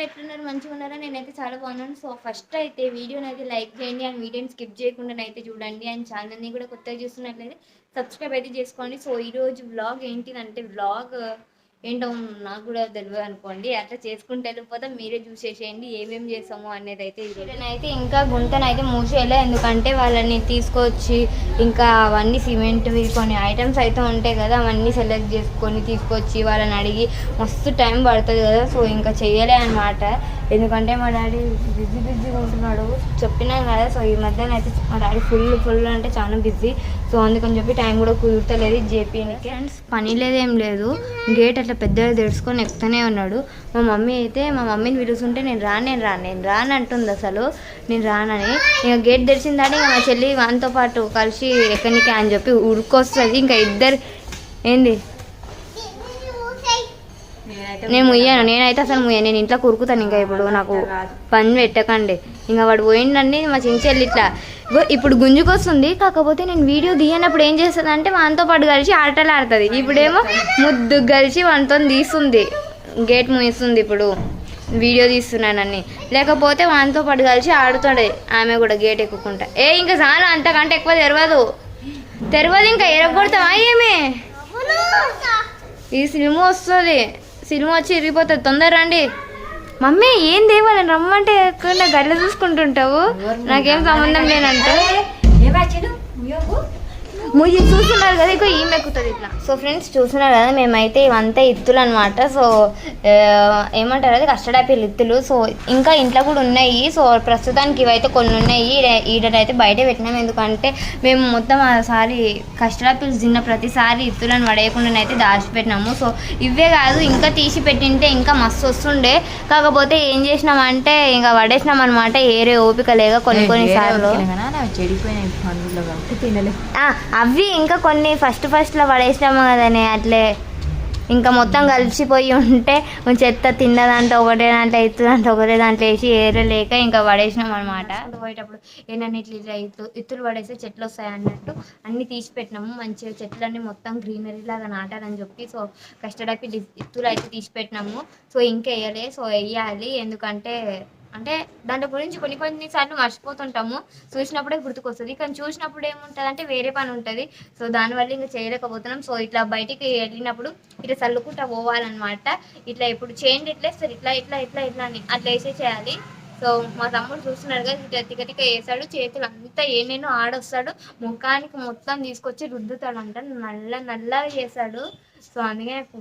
అందరూ ఎట్లున్నారు? మంచిగా ఉన్నారా? నేనైతే చాలా బాగున్నాను. సో ఫస్ట్ అయితే వీడియోని అయితే లైక్ చేయండి. అండ్ వీడియోని స్కిప్ చేయకుండా అయితే చూడండి. అండ్ ఛానల్ని కూడా కొత్తగా చూస్తున్నట్లయితే సబ్స్క్రైబ్ అయితే చేసుకోండి. సో ఈరోజు వ్లాగ్ ఏంటిదంటే వ్లాగ్ ఏంటో నాకు కూడా తెలియదు అనుకోండి అట్లా చేసుకుంటే వెళ్ళిపోతే మీరే చూసేసేయండి ఏమేమి చేసాము అనేది అయితే అయితే ఇంకా గుంతనైతే మూసేయలే ఎందుకంటే వాళ్ళని తీసుకొచ్చి ఇంకా అవన్నీ సిమెంట్వి కొన్ని ఐటమ్స్ అయితే ఉంటాయి కదా అవన్నీ సెలెక్ట్ చేసుకొని తీసుకొచ్చి వాళ్ళని అడిగి మస్తు టైం పడుతుంది కదా సో ఇంకా చెయ్యలే అనమాట ఎందుకంటే మా డాడీ బిజీ బిజీగా ఉంటున్నాడు. చెప్పినాం కదా సో ఈ మధ్యన అయితే మా డాడీ ఫుల్ ఫుల్ అంటే చాలా బిజీ. సో అందుకని చెప్పి టైం కూడా కుదురుతలేదు జేపీనికి ఫ్రెండ్స్ పని లేదేం లేదు. గేట్ ఇట్లా పెద్దగా తెరుచుకొని ఎక్కుతూనే ఉన్నాడు. మా మమ్మీ అయితే మా మమ్మీని పిలుస్తుంటే నేను రాను నేను రాను నేను రాను అంటుంది అసలు. నేను రానని. ఇక గేట్ తెరిచిందని ఇక మా చెల్లి వానితో పాటు కలిసి ఎక్కడికి అని చెప్పి ఉరుకొస్తుంది. ఇంకా ఇద్దరు ఏంది? నేను ముయ్యాను. నేనైతే అసలు ముయ్యాను. నేను ఇంట్లో కురుకుతాను ఇంకా ఇప్పుడు. నాకు పని పెట్టకండి. ఇంకా వాడు పోయిండండి మా చించెల్లి ఇట్లా. ఇప్పుడు గుంజుకొస్తుంది. కాకపోతే నేను వీడియో తీయనప్పుడు ఏం చేస్తుంది అంటే వానితో పాటు కలిసి ఆటలు ఆడుతుంది. ఇప్పుడేమో ముద్దు కలిసి వానితో తీస్తుంది. గేట్ మూయిస్తుంది ఇప్పుడు. వీడియో తీస్తున్నానని. లేకపోతే వానితో పాటు కలిసి ఆడుతుండే. ఆమె కూడా గేట్ ఎక్కుకుంటా. ఏ ఇంకా చాలా. అంతకంటే ఎక్కువ తెరవదు. తెరవదు ఇంకా. ఎరగొడతావా ఏమే? ఈ సినిమా వస్తుంది. సినిమా వచ్చి ఇరిగిపోతుంది తొందర రండి. మమ్మీ ఏం తేవాలి రమ్మంటే ఎక్కడ గడ్డ చూసుకుంటుంటావు? నాకేం సంబంధం లేనంటే ముయ్యి చూస్తున్నారు కదా ఇక ఈమె ఎక్కుతుంది ఇట్లా. సో ఫ్రెండ్స్ చూస్తున్నారు కదా మేమైతే ఇవంతా ఇత్తులు అనమాట సో ఏమంటారు అది కస్టర్డ్ ఇత్తులు. సో ఇంకా ఇంట్లో కూడా ఉన్నాయి. సో ప్రస్తుతానికి ఇవైతే కొన్ని ఉన్నాయి. ఈడ- ఈడనైతే బయట పెట్టినాం. ఎందుకంటే మేము మొత్తం ఆసారి కస్టర్డ్ తిన్న ప్రతిసారి ఇత్తులను అయితే దాచిపెట్టినాము. సో ఇవే కాదు ఇంకా తీసి పెట్టింటే ఇంకా మస్తు వస్తుండే. కాకపోతే ఏం చేసినామంటే ఇంకా పడేసినాం అనమాట ఏరే ఓపిక లేక కొన్ని కొన్ని సార్లు. అవి ఇంకా కొన్ని ఫస్ట్ ఫస్ట్లో పడేసినాము కదనే అట్లే ఇంకా మొత్తం కలిసిపోయి ఉంటే చెత్త తిన్న దాంట్లో ఒకటే దాంట్లో ఎత్తు దాంట్లో ఒకటే దాంట్లో వేసి ఏరలేక ఇంకా పడేసినాం అనమాట పోయేటప్పుడు ఏంటంటే ఇట్లా ఇట్లా ఇత్తు ఇత్తులు పడేస్తే చెట్లు వస్తాయి అన్నట్టు అన్ని తీసి పెట్టినాము. మంచిగా చెట్లన్నీ మొత్తం గ్రీనరీ లాగా నాటాలని చెప్పి సో కష్టపడి ఇత్తులు అయితే తీసి పెట్టినాము. సో ఇంకా వేయలే సో వేయాలి. ఎందుకంటే అంటే దాంట్లో గురించి కొన్ని కొన్ని సార్లు మర్చిపోతుంటాము. చూసినప్పుడే గుర్తుకొస్తుంది. కానీ చూసినప్పుడు ఏముంటుంది అంటే వేరే పని ఉంటుంది. సో దానివల్ల ఇంకా చేయలేకపోతున్నాం. సో ఇట్లా బయటికి వెళ్ళినప్పుడు ఇట్లా చల్లుకుంటా పోవాలన్నమాట. ఇట్లా ఇప్పుడు చేయండి ఇట్లా సార్ ఇట్లా ఇట్లా ఇట్లా ఇట్లా అని అట్లా వేసే చేయాలి. సో మా తమ్ముడు చూస్తున్నాడు కదా ఇట్లా తిక్క వేసాడు చేతులు అంతా ఏనేనో ఆడొస్తాడు. ముఖానికి మొత్తం తీసుకొచ్చి రుద్దుతాడు అంట నల్ల నల్లగా చేశాడు సో అందుకే నాకు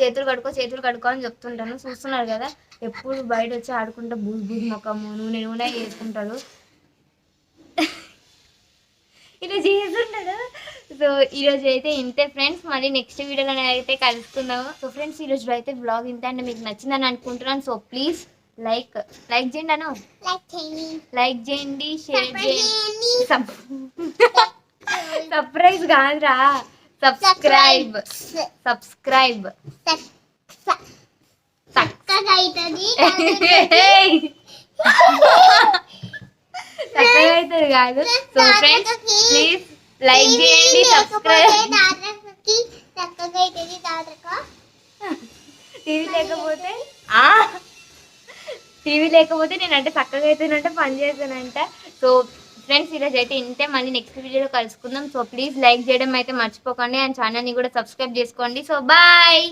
చేతులు కడుక్కో చేతులు కడుక్కో అని చెప్తుంటాను. చూస్తున్నారు కదా ఎప్పుడు బయట వచ్చి ఆడుకుంటా బూజు బూజు ముఖము నూనె నూనె చేసుకుంటాడు ఇలా చేస్తుంటాడు సో ఈరోజు అయితే ఇంతే ఫ్రెండ్స్. మళ్ళీ నెక్స్ట్ వీడియోలో అయితే కలుసుకుందాము సో ఫ్రెండ్స్ ఈరోజు అయితే బ్లాగ్ ఇంతే అంటే మీకు నచ్చిందని అనుకుంటున్నాను. సో ప్లీజ్ లైక్ లైక్ చేయండి అను. లైక్ చేయండి. షేర్ చేయండి. సర్ప్రైజ్ కాదురా. సబ్స్క్రైబ్ సబ్స్క్రైబ్ చక్కగా అవుతుంది కాదు. సో ఫ్రెండ్స్ ప్లీజ్ లైక్ చేయండి సబ్స్క్రైబ్ టీవీ లేకపోతే? టీవీ లేకపోతే నేనంటే చక్కగా అవుతానంటే పని చేస్తానంట సో ఫ్రెండ్స్ ఈరోజు అయితే ఇంతే మళ్ళీ నెక్స్ట్ వీడియోలో కలుసుకుందాం. సో ప్లీజ్ లైక్ చేయడం అయితే మర్చిపోకండి. అండ్ ఛానల్ని కూడా సబ్స్క్రైబ్ చేసుకోండి. So bye